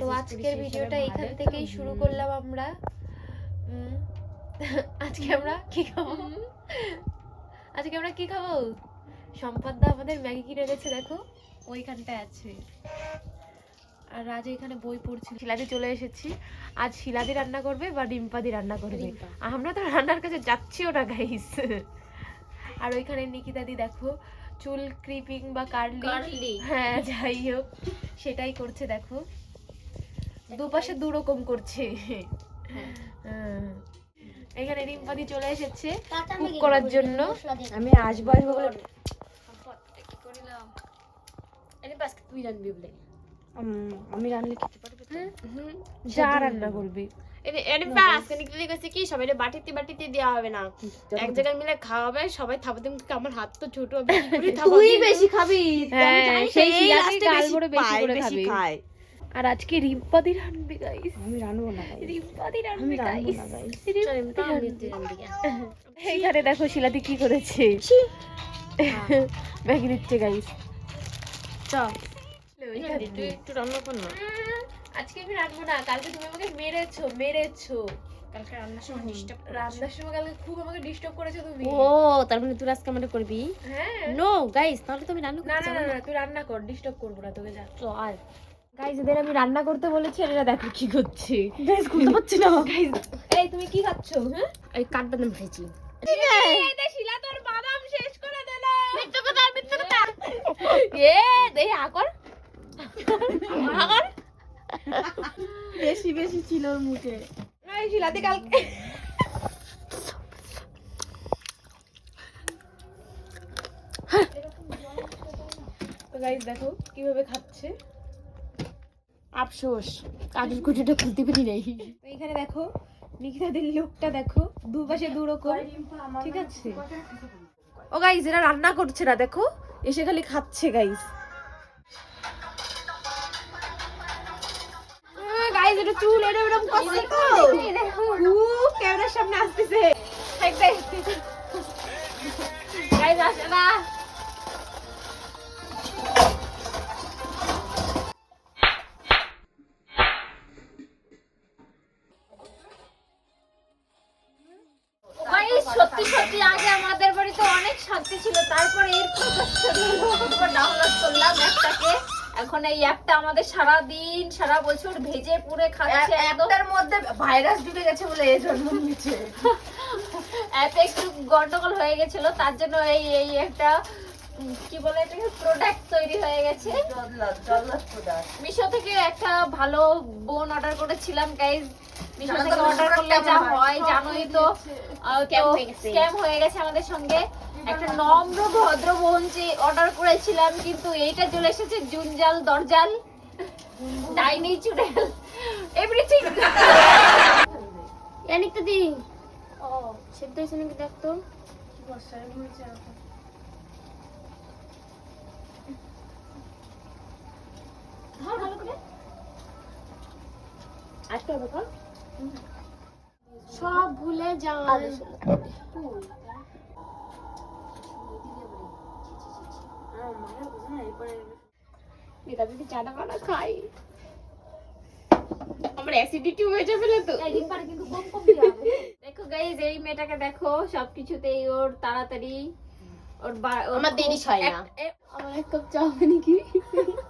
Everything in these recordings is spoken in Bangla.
তো আজকের ভিডিওটা এখান থেকেই শুরু করলাম আমরা। আজকে আমরা কি খাব? আজকে আমরা কি খাব? সম্পদদা আমাদের ম্যাগি কিনে এনেছে দেখো। ওইখানটায় আছে। আর রাজ এখানে বই পড়ছি শিলাদি চলে এসেছি। আজ শিলাদি রান্না করবে বা ডিম্পাদি রান্না করবে? আমরা তো রান্নার কাছে যাচ্ছিও না গাইস আর ওইখানে নিকিতাদি দেখো চুল ক্রিপিং বা কার্লি হ্যাঁ যাই হোক সেটাই করছে দেখো। দুপাশে দু রকম করছে। হ্যাঁ। এখানে রিম্পাদি চলে এসেছে কুক করার জন্য। আমি আসব আসব বলে তুই রান্নবি বলে। আমি রান্নলে খেতে পারবে? যা রান্না করবি। কি সবাই বাটিতে বাটিতে দেওয়া হবে না। এক জায়গায় মিলে খাওয়া হবে সবাই আমার হাত তো ছোট হবে? তুই বেশি খাবি হ্যাঁ, সেই বেশি করে বেশি খায়। আর আজকে রিম্পাদি রান্নবে গাইস আমি রানবো না। রিম্পাদি রানবো গাইস। এইখানে দেখো শিলাদি কি করেছে। ম্যাগি দিচ্ছে গাইস চল। তুই একটু রান্না কর না। আজকে আমি রাখব না কালকে তুমি আমাকে মেরেছো মেরেছো। কালকে রান্নার সময় ডিস্টার্ব রান্নার সময় কালকে খুব আমাকে ডিস্টার্ব করেছ তুমি। ও তার মানে তুই আজকে করবি? হ্যাঁ। নো গাইস তাহলে তুমি রান্না না না না, তুই রান্না কর ডিস্টার্ব করব না তোকে যা। চল। গাইস এদের আমি রান্না করতে বলেছি আর এরা দেখো কি করছে। Guys, খুলতে পারছি না। গাইস এই তুমি কি খাচ্ছো হ্যাঁ? এই কাঠবাদাম খাইছি শিলা তোর বাদাম শেষ করে দিল। মিথ্যা কথা মিথ্যা কথা। এ দেই আকর আকর বেশি বেশি ছিল ওর মুখে। এই শিলাতে কালকে। তো গাইস দেখো কীভাবে খাচ্ছে। আফসোস। কাঠের কুটিটা খুলতে পারি নাই। এখানে দেখো নিকিতাদের লোকটা দেখো, দুপাশে দু রকম ঠিক আছে? ও গাইস এরা রান্না করছে না, দেখো? এসে খালি খাচ্ছে গাইস গাইস এটা চুল, এটা এরকম করছে তো। সামনে আসতেছে। গাইস আসে না। সত্যি সত্যি আগে আমাদের বাড়িতে অনেক শান্তি ছিল তারপরে এর ডাউনলোড করলাম অ্যাপটাকে এখন এই অ্যাপটা আমাদের সারা দিন সারা বছর ভেজে পুড়ে খাচ্ছে একটার মধ্যে ভাইরাস ঢুকে গেছে বলে এই জন্ম নিচ্ছে অ্যাপে একটু গন্ডগোল হয়ে গেছিল তার জন্য এই এই একটা কি বলে এটাকে প্রোডাক্ট তৈরি হয়ে গেছে। মিশো থেকে একটা ভালো বোন অর্ডার করেছিলাম গাইজ মিশো থেকে অর্ডার করলে যা হয়? জানোই তো Scam গেছে। স্ক্যাম গেছে আমাদের সঙ্গে। একটা নম্র ভদ্র বোন যে অর্ডার করেছিলাম কিন্তু এইটা চলে এসেছে জুনজাল দরজাল ডাইনি চুড়েল এভরিথিং ইয়ানিক তো দি। ও। সেদ্ধ হয়েছে নাকি দেখতো ধর ভালো করে। আজকে হবে সব ভুলে যাওয়া চাটা পানা খাই আমার অ্যাসিডিটি হয়ে যাবে না তো? দেখো গাইজ এই মেয়েটাকে দেখো সবকিছুতেই ওর তাড়াতাড়ি ওর আমার দেরি হয় না। আমার এক কাপ চা হবে নাকি?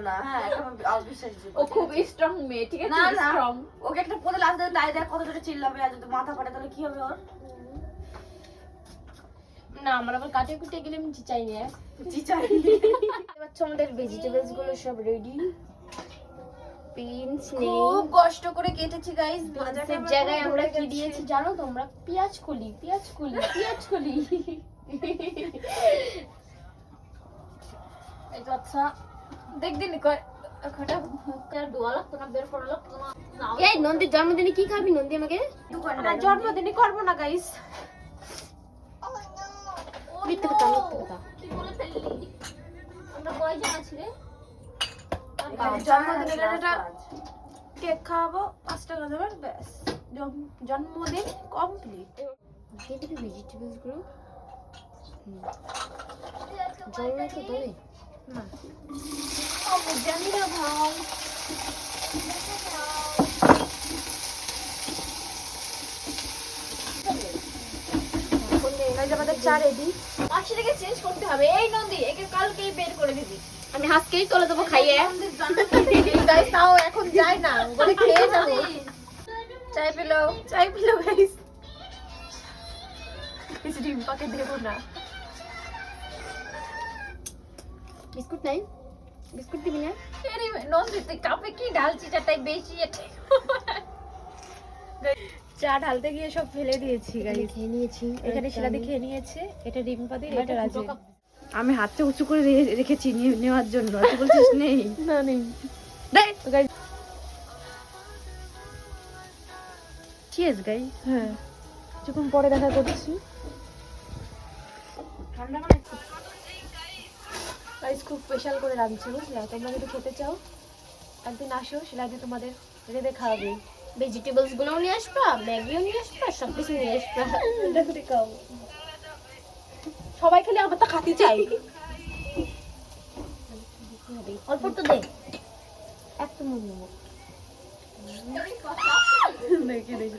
না। হ্যাঁ ও খুব স্ট্রং মেয়ে ঠিক আছে? না না। স্ট্রং ওকে একটা পদে লাস্ট লাই দেয় কত জোরে চিল্লাবে আর যদি মাথা ফাটে তাহলে কি হবে ওর? না আমার আবার কাটে কুটে গেলে আমি চাই না। চিচাই এবার আমাদের ভেজিটেবলসগুলো সব রেডি বিনস নেই। খুব কষ্ট করে কেটেছি গাইস জায়গায় আমরা কি দিয়েছি জানো তোমরা? পেঁয়াজ কলি পেঁয়াজ কলি পেঁয়াজ কলি। এই আচ্ছা। এই নন্দির জন্মদিনে কি খাবি নন্দি আমাকে? জন্মদিনই করব না গাইস মিথ্যে কথা মিথ্যে কথা। কি বলে ফেললি? আমরা কয়জন আছি রে? জন্মদিনের একটা কেক খাওয়াবো পাঁচ টাকা দেবেন ব্যাস। জন্মদিন কমপ্লিট দিয়ে দিবি গুলো? জল তো দলে না। জানি না ভাই আমাদের চা রেডি মাছটাকে চেঞ্জ করতে হবে। এই নন্দী একে কালকেই বের করে দিবি। আমি হাসকেই তোলে দেবো খাইয়ে। গাইস তাও এখন যাই না বলে খেয়ে যাব। চাই পেল চাই পেল গাইস কিছু দেবো না। বিস্কুট নাই? বিস্কুট দিবি না? এরে নন্দী তুই কাপে কি ঢালছিস এটাই বেশি এটাই চা ঢালতে গিয়ে সব ফেলে দিয়েছি গাইস খেয়ে নিয়েছি। এখানে শিলাদি খেয়ে নিয়েছে। এটা ডিম্পাদির এটা রাজে। আমি হাতটা উঁচু করে রেখেছি নিয়ে নেওয়ার জন্য। তুই বলছিস নেই। না নেই। চিয়েস গাই হ্যাঁ। কিছুক্ষণ পরে দেখা করছি। ঠান্ডা মানে গাইস খুব স্পেশাল করে রাঁধছে বুঝলা? তোমরা যদি খেতে চাও একদিন আসো শিলাদি তোমাদের রেঁধে খাওয়াবে। ভেজিটেবলসগুলো নিয়ে আসবা ম্যাগিও নিয়ে আসবা সব কিছু নিয়ে আসবা। দেখতে খাও। সবাই খেলে আমার তো খাতে চাই। অল্প তো দে। এক তো মুখ নেব। দেখি দেখি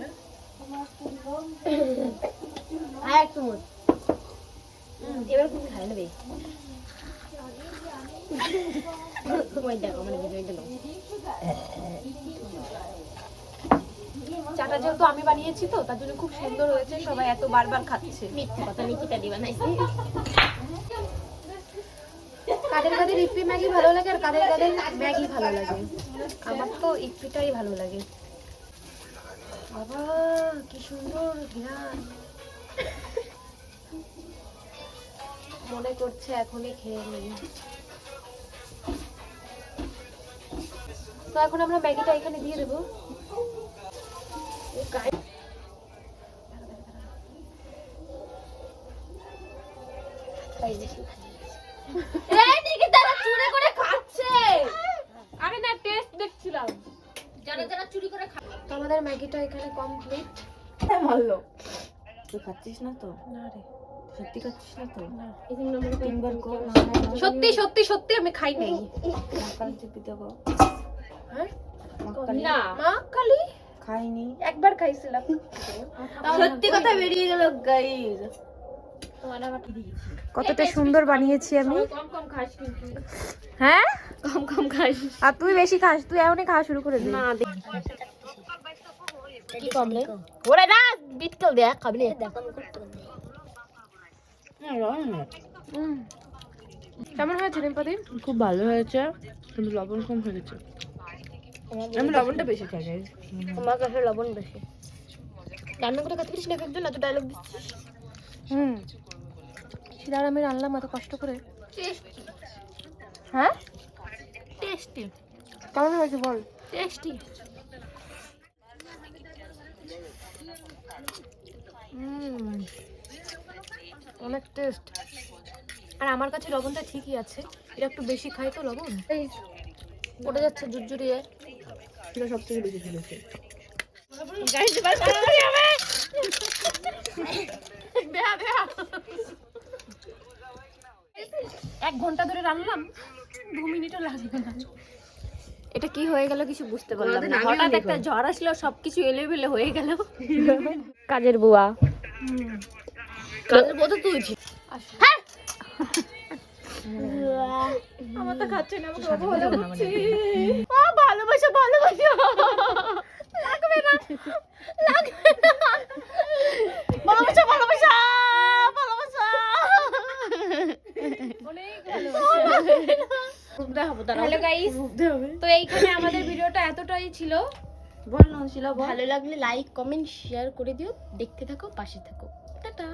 আর এক মুখ এবার তুমি খাই নেবে ওই দেখো মানে ভিডিওটা নাও চাটা যেহেতু আমি বানিয়েছি তো তার জন্য খুব সুন্দর হয়েছে সবাই এত বারবার খাচ্ছে। মিথ্যে কথা নিকিতা দিবা নাইছি কাদের কাদের ইপি ম্যাগি ভালো লাগে আর কাদের কাদের ম্যাগি ভালো লাগে? আমার তো ইপিটাই ভালো লাগে। বাবা কি সুন্দর ঘ্রাণ মনে করছে এখনই খেয়ে নিই তো এখন আমরা ম্যাগিটা এখানে দিয়ে দেবো। এই নিকিতারা চুরি করে খাচ্ছে। আরে না টেস্ট দেখছিলাম। যারা যারা চুরি করে তো আমাদের ম্যাগিটা এখানে কমপ্লিট মারলো? তুই খাচ্ছিস না তো? না রে। সত্যি খাচ্ছিস না তো? না। এই জন্য আমরা তিনবার কর। সত্যি সত্যি সত্যি আমি খাই নাই। চেপি দেবো না। মা কালি খাইনি। একবার খাইছিলাম। সত্যি কথা বেরিয়ে গেল আবার কতটা সুন্দর বানিয়েছি আমি। কম কম খাস কিন্তু। হ্যাঁ? কম কম খাস। আর তুই বেশি খাস তুই এমনই খাওয়া শুরু করে দে। না কি কমলে ওরে না বিটকল খাবি হুম। কেমন হয়েছে রিম্পাদি খুব ভালো হয়েছে। কিন্তু লবণ কম হয়ে গেছে। আমি লবণটা বেশি খাই। আমার কাছে লবণ বেশি। রান্না করে পারিস না একজন এত ডায়লগ দিচ্ছিস? হুম। শিলার আমি রান্নাম এত কষ্ট করে। হ্যাঁ? টেস্টি কেমন হয়েছে বল? টেস্টি অনেক টেস্ট আর আমার কাছে লবণটা ঠিকই আছে। এটা একটু বেশি খাই তো লবণ? পড়ে যাচ্ছে জুরজুরিয়ে সব থেকে বেশি দেয়া এক ঘণ্টা ধরে রান্নাম দু মিনিটও লাগবে না। এটা কি হয়ে গেল কিছু বুঝতে পারলাম না। হঠাৎ একটা ঝড় আসলো সবকিছু এলেবেলে হয়ে গেল। কাজের বুয়া। কালের বোধ তুই আমার তো খাচ্ছে না হলে ও ভালোবাসা ভালোবাসা। লাগবে না লাগবে না। ভালোবাসা ভালোবাসা হ্যালো গাইস তো এইখানে আমাদের ভিডিওটা এতটাই ছিল। বল না ছিল ভালো লাগলে লাইক কমেন্ট শেয়ার করে দিও। দেখতে থাকো পাশে থাকো। টাটা।